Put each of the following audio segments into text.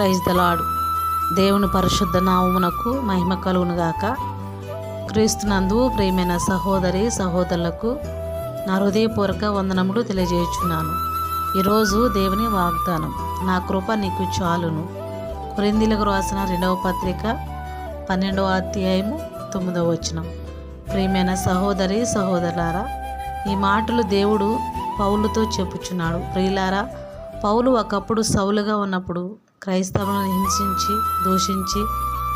Praise దలాడు దేవుని పరిశుద్ధ నామమునకు మహిమ కలుగునుగాక. క్రీస్తునందు ప్రియమైన సహోదరి సహోదరులకు నా హృదయపూర్వక వందనములు తెలియజేయుచున్నాను. ఈరోజు దేవుని వాగ్దానం నా కృప నీకు చాలును. కొరిందీలకు రాసిన రెండవ పత్రిక పన్నెండవ అధ్యాయము తొమ్మిదవ వచనం. ప్రియమైన సహోదరి సహోదరులారా ఈ మాటలు దేవుడు పౌలుతో చెప్పుచున్నాడు. ప్రియులారా పౌలు ఒకప్పుడు సౌలుగా ఉన్నప్పుడు క్రైస్తవులను హింసించి దూషించి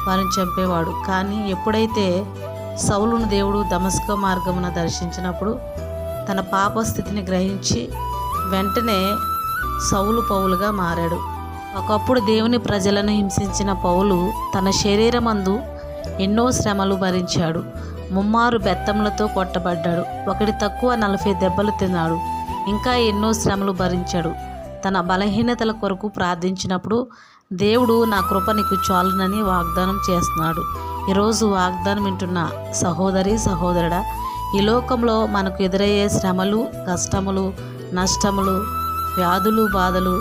వారిని చంపేవాడు. కానీ ఎప్పుడైతే సౌలును దేవుడు దమస్క మార్గమున దర్శించినప్పుడు తన పాప స్థితిని గ్రహించి వెంటనే సౌలు పౌలుగా మారాడు. ఒకప్పుడు దేవుని ప్రజలను హింసించిన పౌలు తన శరీరమందు ఎన్నో శ్రమలు భరించాడు. ముమ్మారు బెత్తములతో కొట్టబడ్డాడు. ఒకటి తక్కువ నలభై దెబ్బలు తిన్నాడు. ఇంకా ఎన్నో శ్రమలు భరించాడు. తన బలహీనతల కొరకు ప్రార్థించినప్పుడు దేవుడు నా కృప నీకు చాలునని వాగ్దానం చేస్తున్నాడు. ఈరోజు వాగ్దానం వింటున్న సహోదరి సహోదరుడా ఈ లోకంలో మనకు ఎదురయ్యే శ్రమలు కష్టములు నష్టములు వ్యాధులు బాధలు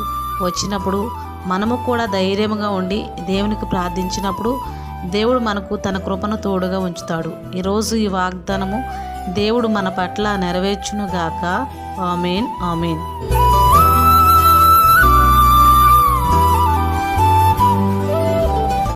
వచ్చినప్పుడు మనము కూడా ధైర్యంగా ఉండి దేవునికి ప్రార్థించినప్పుడు దేవుడు మనకు తన కృపను తోడుగా ఉంచుతాడు. ఈరోజు ఈ వాగ్దానము దేవుడు మన పట్ల నెరవేర్చునుగాక. Amen amen.